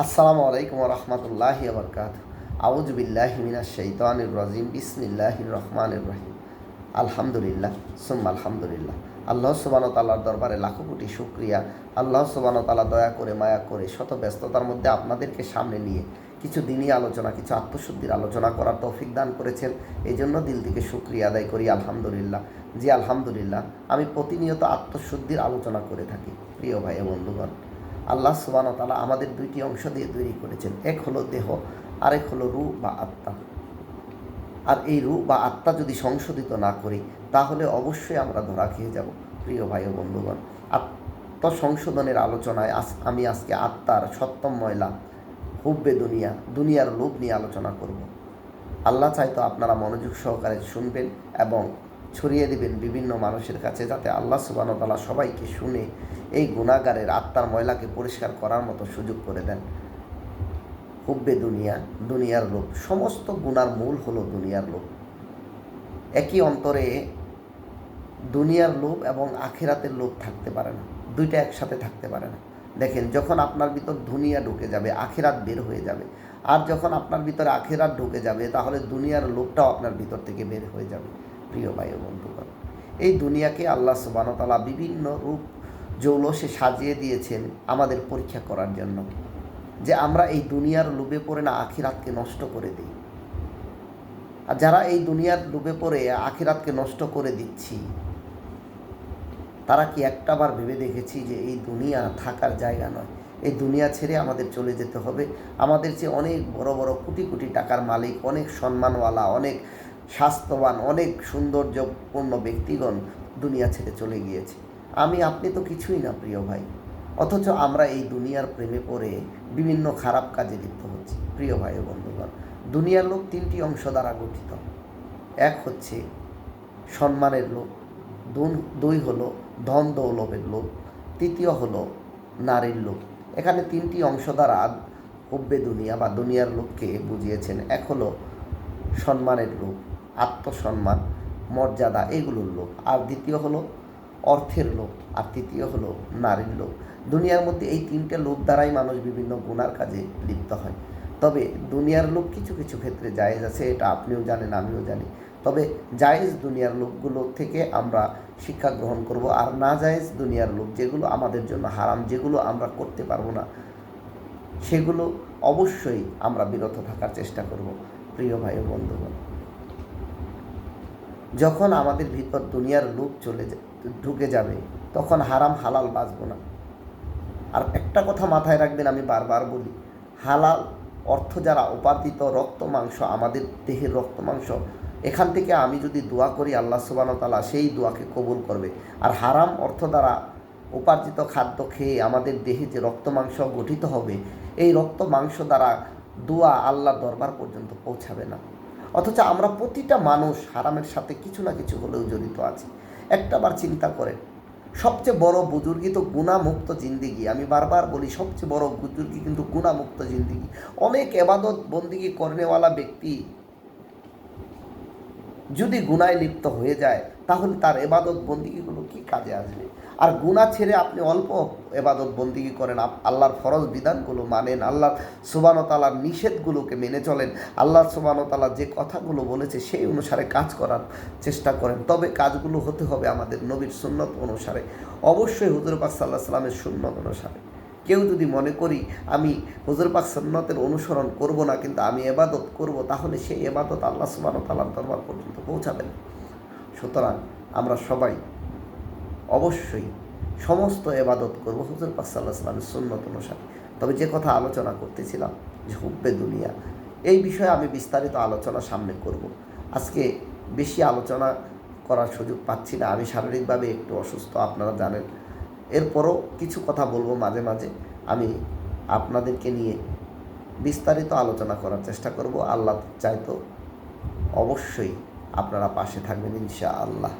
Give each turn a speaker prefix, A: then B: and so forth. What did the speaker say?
A: আসসালামু আলাইকুম রহমতুল্লাহ বরকাত আউজবিল্লাহ মিনা শৈতানির রাজিম। বিসমিল্লাহির রহমানির রহিম। আলহামদুলিল্লাহ, সুম্মা আলহামদুলিল্লাহ। আল্লাহ সুবান তাল্লার দরবারে লাখো কোটি শুক্রিয়া। আল্লাহ সুবান তাল্লাহ দয়া করে, মায়া করে, শত ব্যস্ততার মধ্যে আপনাদেরকে সামনে নিয়ে কিছু দিনই আলোচনা, কিছু আত্মশুদ্ধির আলোচনা করার তৌফিক দান করেছেন। এই জন্য দিল থেকে শুক্রিয়া আদায় করি, আলহামদুলিল্লাহ। জি, আলহামদুলিল্লাহ, আমি প্রতিনিয়ত আত্মশুদ্ধির আলোচনা করে থাকি। প্রিয় ভাই বন্ধুগণ আল্লাহ সুবান তালা আমাদের দুইটি অংশ দিয়ে তৈরি করেছেন। এক হলো দেহ, আরেক হলো রু বা আত্মা। আর এই রু বা আত্মা যদি সংশোধিত না করি, তাহলে অবশ্যই আমরা ধরা খেয়ে যাব, প্রিয় ভাই ও বন্ধুগণ। আত্ম সংশোধনের আলোচনায় আজ আমি আজকে আত্মার সপ্তম ময়লা, হুব্বে দুনিয়া, দুনিয়ার লোভ নিয়ে আলোচনা করব। আল্লাহ চাইতো আপনারা মনোযোগ সহকারে শুনবেন এবং ছড়িয়ে দিবেন বিভিন্ন মানুষের কাছে যাতে আল্লাহ সুবানতালা সবাইকে শুনে এই গুণাগারের আত্মার ময়লাকে পরিষ্কার করার মতো সুযোগ করে দেন। হুব্বে দুনিয়া, দুনিয়ার লোভ। সমস্ত গুণার মূল হলো দুনিয়ার লোভ। একই অন্তরে দুনিয়ার লোভ এবং আখেরাতের লোভ থাকতে পারে না। দুইটা একসাথে থাকতে পারে না। দেখেন, যখন আপনার ভিতর দুনিয়া ঢুকে যাবে, আখেরাত বের হয়ে যাবে। আর যখন আপনার ভিতরে আখেরাত ঢুকে যাবে, তাহলে দুনিয়ার লোভটাও আপনার ভিতর থেকে বের হয়ে যাবে। প্রিয় ভাই বন্ধুগণ, এই দুনিয়াকে আল্লাহ সুবানতালা বিভিন্ন রূপ জৌলসে সাজিয়ে দিয়েছেন আমাদের পরীক্ষা করার জন্য, যে আমরা এই দুনিয়ার লোভে পড়ে না আখিরাতকে নষ্ট করে দিই। আর যারা এই দুনিয়ার লোভে পড়ে আখিরাতকে নষ্ট করে দিচ্ছি, তারা কি একটাবার ভেবে দেখেছি যে এই দুনিয়া থাকার জায়গা নয়? এই দুনিয়া ছেড়ে আমাদের চলে যেতে হবে। আমাদের যে অনেক বড় বড় কোটি কোটি টাকার মালিক, অনেক সম্মানওয়ালা, অনেক স্বাস্থ্যবান, অনেক সৌন্দর্যপূর্ণ ব্যক্তিগণ দুনিয়া ছেড়ে চলে গিয়েছে। আমি, আপনি তো কিছুই না, প্রিয় ভাই। অথচ আমরা এই দুনিয়ার প্রেমে পড়ে বিভিন্ন খারাপ কাজে লিপ্ত হচ্ছি। প্রিয় ভাই ও বন্ধুগণ, দুনিয়ার লোক তিনটি অংশ দ্বারা গঠিত। এক হচ্ছে সম্মানের লোক দুই হলো ধন দৌলভের লোক, তৃতীয় হলো নারীর লোক। এখানে তিনটি অংশ দ্বারা হব্বে দুনিয়া বা দুনিয়ার লোককে বুঝিয়েছেন। এক হলো সম্মানের লোক আত্মসম্মান, মর্যাদা এগুলোর লোক। আর দ্বিতীয় হলো অর্থের লোক, আর তৃতীয় হলো নারীর লোক। দুনিয়ার মধ্যে এই তিনটে লোক দ্বারাই মানুষ বিভিন্ন গুণার কাজে লিপ্ত হয়। তবে দুনিয়ার লোক কিছু কিছু ক্ষেত্রে জায়েজ আছে, এটা আপনিও জানেন, আমিও জানি। তবে জায়েজ দুনিয়ার লোকগুলো থেকে আমরা শিক্ষা গ্রহণ করব, আর না জায়েজ দুনিয়ার লোক যেগুলো আমাদের জন্য হারাম, যেগুলো আমরা করতে পারব না, সেগুলো অবশ্যই আমরা বিরত থাকার চেষ্টা করব, প্রিয় ভাই ও বন্ধুগণ। যখন আমাদের ভিতর দুনিয়ার লোক চলে ঢুকে যাবে, তখন হারাম হালাল বাঁচব না। আর একটা কথা মাথায় রাখবেন, আমি বারবার বলি, হালাল অর্থ যারা উপার্জিত রক্ত মাংস, আমাদের দেহের রক্ত মাংস, এখান থেকে আমি যদি দোয়া করি, আল্লাহ সুবানতালা সেই দোয়াকে কবুল করবে। আর হারাম অর্থ দ্বারা উপার্জিত খাদ্য খেয়ে আমাদের দেহে যে রক্ত মাংস গঠিত হবে, এই রক্ত মাংস দ্বারা দোয়া আল্লাহ দরবার পর্যন্ত পৌঁছাবে না। অথচ আমরা প্রতিটা মানুষ হারামের সাথে কিছু না কিছু হলেও জড়িত আছি। একটাবার চিন্তা করেন, সবচেয়ে বড় বুজুর্গি তো গুণামুক্ত জিন্দিগি। আমি বারবার বলি, সবচেয়ে বড় বুজুর্গি কিন্তু গুণামুক্ত জিন্দিগি। অনেক এবাদত বন্দিগি করনেওয়ালা ব্যক্তি যদি গুণায় লিপ্ত হয়ে যায় তাহলে তার এবাদত বন্দিগিগুলো কি কাজে আসবে? আর গুণা ছেড়ে আপনি অল্প এবাদত বন্দিগি করেন আল্লাহর ফরজ বিধানগুলো মানেন, আল্লাহ সুবানতালার নিষেধগুলোকে মেনে চলেন, আল্লাহ সুবানতালা যে কথাগুলো বলেছে সেই অনুসারে কাজ করার চেষ্টা করেন। তবে কাজগুলো হতে হবে আমাদের নবীর সুন্নত অনুসারে। অবশ্যই হুজুর পাক সাল্লাহ সাল্লামের সুন্নত অনুসারে। কেউ যদি মনে করি আমি হুজুর পাক অনুসরণ করব না, কিন্তু আমি এবাদত করব, তাহলে সেই এবাদত আল্লাহ সুবান তালার দরবার পর্যন্ত পৌঁছাবে না। সুতরাং আমরা সবাই অবশ্যই সমস্ত এবাদত করব। হুজুর পাক সাল্লাহ সাল্লামের সুন্নত অনুসারে। তবে যে কথা আলোচনা করতেছিলাম, যে হুব্বে দুনিয়া, এই বিষয়ে আমি বিস্তারিত আলোচনা সামনে করব। আজকে বেশি আলোচনা করার সুযোগ পাচ্ছি না। আমি শারীরিকভাবে একটু অসুস্থ, আপনারা জানেন। এরপরও কিছু কথা বলব মাঝে মাঝে। আমি আপনাদেরকে নিয়ে বিস্তারিত আলোচনা করার চেষ্টা করব। আল্লাহ চাইতো অবশ্যই আপনারা পাশে থাকবেন ইনশা আল্লাহ